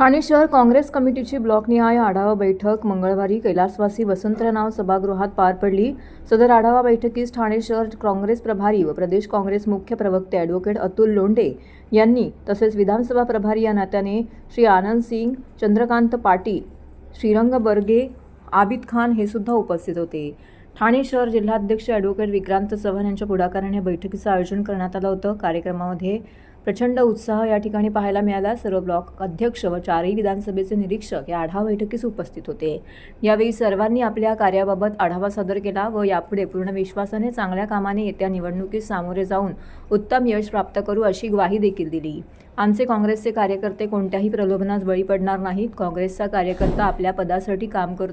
ठाणे शहर काँग्रेस कमिटीची ब्लॉकनिहाय आढावा बैठक. मंगळवारी कैलासवासी वसंतराव सभागृहात पार पडली. सदर आढावा बैठकीस ठाणे शहर काँग्रेस प्रभारी व प्रदेश काँग्रेस मुख्य प्रवक्ते ॲडव्होकेट अतुल लोंढे यांनी तसेच विधानसभा प्रभारी या नात्याने श्री आनंद सिंग चंद्रकांत पाटील श्रीरंग बर्गे आबिद खान हे सुद्धा उपस्थित होते. ठाणे शहर जिल्हाध्यक्ष ॲडव्होकेट विक्रांत चव्हाण यांच्या पुढाकाराने या बैठकीचं आयोजन करण्यात आलं होतं. कार्यक्रमामध्ये प्रचंड उत्साह या ठिकाणी पाहायला मिळाला. सर्व ब्लॉक अध्यक्ष व चारही विधानसभेचे निरीक्षक या आढावा बैठकीस उपस्थित होते. यावेळी सर्वांनी आपल्या कार्याबाबत आढावा सादर केला व यापुढे पूर्ण विश्वासाने चांगल्या कामाने येत्या निवडणुकीस सामोरे जाऊन उत्तम यश प्राप्त करू अशी ग्वाही देखील दिली. आमचे काँग्रेसचे कार्यकर्ते कोणत्याही प्रलोभनास बळी पडणार नाहीत. काँग्रेसचा कार्यकर्ता आपल्या पदासाठी काम कर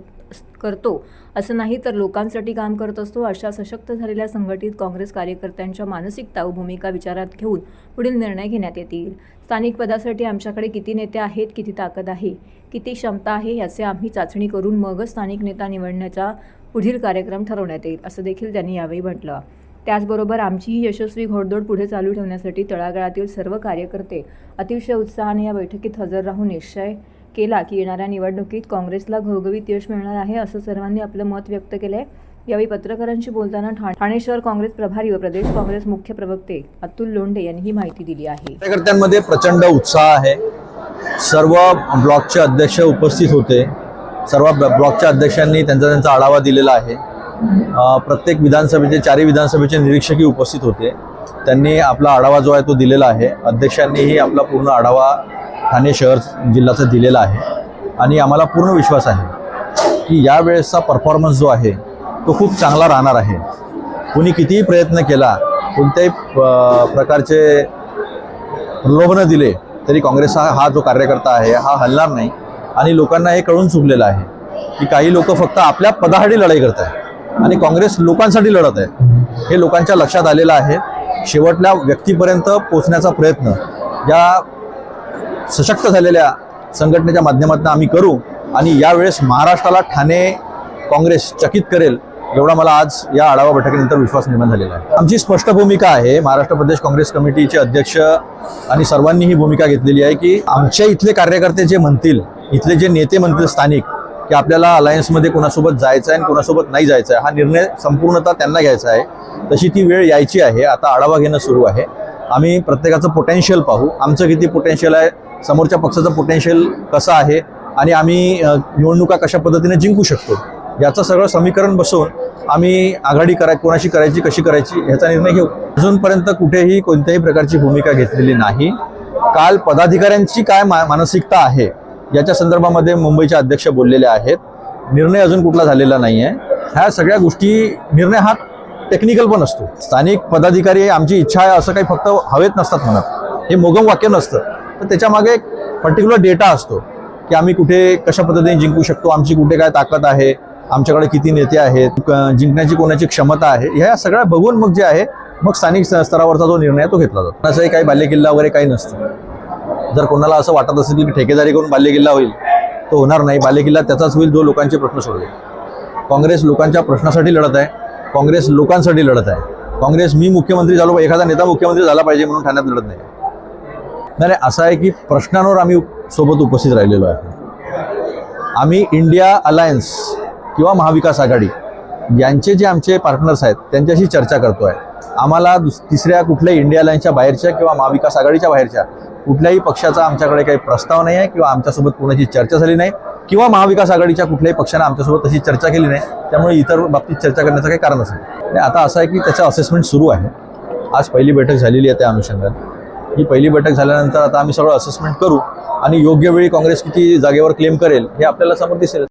करतो. असं नाही तर लोकांसाठी काम करत असतो अशा सशक्त झालेल्या संघटित काँग्रेस कार्यकर्त्यांच्या मानसिकता व भूमिका विचारात घेऊन पुढील निर्णय घेण्यात येतील. स्थानिक पदासाठी आमच्याकडे किती नेते आहेत किती ताकद आहे किती क्षमता आहे याचे आम्ही चाचणी करून मगच स्थानिक नेता निवडण्याचा पुढील कार्यक्रम ठरवण्यात येईल असं देखील त्यांनी यावेळी म्हटलं. त्याचबरोबर आमची ही यशस्वी घोडदौड पुढे चालू ठेवण्यासाठी तळागाळातील सर्व कार्यकर्ते अतिशय उत्साहाने या बैठकीत हजर राहून निश्चय केला की येणाऱ्या निवडणुकीत काँग्रेसला घवघवीत यश मिळणार आहे असं सर्वांनी आपलं मत व्यक्त केलंय. यावेळी पत्रकारांशी बोलताना ठा- ठाणे शहर काँग्रेस प्रभारी व प्रदेश काँग्रेस मुख्य प्रवक्ते अतुल लोंढे यांनी ही माहिती दिली आहे. कार्यकर्त्यांमध्ये प्रचंड उत्साह आहे. सर्व ब्लॉकचे अध्यक्ष उपस्थित होते. सर्व ब्लॉकच्या अध्यक्षांनी त्यांचा त्यांचा आढावा दिलेला आहे. प्रत्येक विधानसभेचे चारही विधानसभेचे निरीक्षकही उपस्थित होते. त्यांनी आपला आढावा जो आहे तो दिलेला आहे. अध्यक्षांनीही आपला पूर्ण आढावा ठाणे शहर जिल्ह्याचा दिलेला आहे. आणि आम्हाला पूर्ण विश्वास आहे की यावेळेसचा परफॉर्मन्स जो आहे तो खूप चांगला राहणार आहे. कुणी कितीही प्रयत्न केला कोणत्याही प्रकारचे प्रलोभनं दिले तरी काँग्रेस हा जो कार्यकर्ता आहे हा हलणार नाही. आणि लोकांना हे कळून चुकलेलं आहे की काही लोक फक्त आपल्या पदासाठी लढाई करत आहे आणि काँग्रेस लोकांसाठी लढत आहे. हे लोकांच्या लक्षात आलेलं आहे. शेवटल्या व्यक्तीपर्यंत पोचण्याचा प्रयत्न या सशक्त झालेल्या संघटनेच्या माध्यमातून आम्ही करू आणि यावेळेस महाराष्ट्राला ठाणे काँग्रेस चकित करेल एवढा मला आज या आढावा बैठकीनंतर विश्वास निर्माण झालेला आहे. आमची स्पष्ट भूमिका आहे महाराष्ट्र प्रदेश काँग्रेस कमिटीचे अध्यक्ष आणि सर्वांनी ही भूमिका घेतलेली आहे की आमच्या इथले कार्यकर्ते जे म्हणतील इथले जे नेते म्हणतील स्थानिक की आपल्याला अलायन्समध्ये कोणासोबत जायचं आहे आणि कोणासोबत नाही जायचं आहे हा निर्णय संपूर्णतः त्यांना घ्यायचा आहे. तशी ती वेळ यायची आहे. आता आढावा घेणं सुरू आहे. आम्ही प्रत्येकाचं पोटेन्शियल पाहू. आमचं किती पोटेन्शियल आहे? समोरच्या पक्षाचं पोटेन्शियल कसं आहे? आणि आम्ही निवडणुका कशा पद्धतीने जिंकू शकतो? याचं सगळं समीकरण बसवून आम्ही आघाडी कराय कोणाशी करायची कशी करायची ह्याचा निर्णय घेऊ. अजूनपर्यंत कुठेही कोणत्याही प्रकारची भूमिका घेतलेली नाही. काल पदाधिकाऱ्यांची काय मा मानसिकता आहे? याच्या संदर्भामध्ये मुंबईचे अध्यक्ष बोललेले आहेत. निर्णय अजून कुठला झालेला नाही आहे ह्या सगळ्या गोष्टी निर्णय हा टेक्निकल पण असतो. स्थानिक पदाधिकारी आमची इच्छा आहे असं काही फक्त हवेत नसतात म्हणत. हे मोगम वाक्य नसतं. तर त्याच्यामागे एक पर्टिक्युलर डेटा असतो की आम्ही कुठे कशा पद्धतीने जिंकू शकतो आमची कुठे काय ताकद आहे आमच्याकडे किती नेते आहेत जिंकण्याची कोणाची क्षमता आहे ह्या सगळ्या बघून मग जे आहे मग स्थानिक स्तरावरचा जो निर्णय तो घेतला जातो. असंही काही बाल्यकिल्ला वगैरे काही नसतं. जर कोणाला असं वाटत असेल की ठेकेदारी करून बाल्यकिल्ला होईल तो होणार नाही. बाल्यकिल्ला त्याचाच होईल जो लोकांचे प्रश्न सोडवेल. काँग्रेस लोकांच्या प्रश्नासाठी लढत आहे. काँग्रेस लोकांसाठी लढत आहे. काँग्रेस मी मुख्यमंत्री झालो एखादा नेता मुख्यमंत्री झाला पाहिजे म्हणून ठाण्यात लढत नाही. नाही नाही, असं आहे की प्रश्नांवर आम्ही सोबत उपस्थित राहिलेलो आहे. आम्ही इंडिया अलायन्स किंवा महाविकास आघाडी यांचे जे आमचे पार्टनर्स आहेत त्यांच्याशी चर्चा करतो आहे आम्हाला दुस तिसऱ्या कुठल्याही इंडिया अलायन्सच्या बाहेरच्या किंवा महाविकास आघाडीच्या बाहेरच्या कुठल्याही पक्षाचा आमच्याकडे काही प्रस्ताव नाही आहे किंवा आमच्यासोबत कोणाची चर्चा झाली नाही किंवा महाविकास आघाडीच्या कुठल्याही पक्षानं आमच्यासोबत तशी चर्चा केली नाही त्यामुळे इतर बाबतीत चर्चा करण्याचं काही कारण असेल आणि आता असं आहे की त्याचं असेसमेंट सुरू आहे. आज पहिली बैठक झालेली आहे त्या अनुषंगाने. ही पहिली बैठक झाल्यानंतर आता आम्ही सगळं असेसमेंट करू आणि योग्य वेळी काँग्रेस किती जागेवर क्लेम करेल हे आपल्याला समोर दिसेल.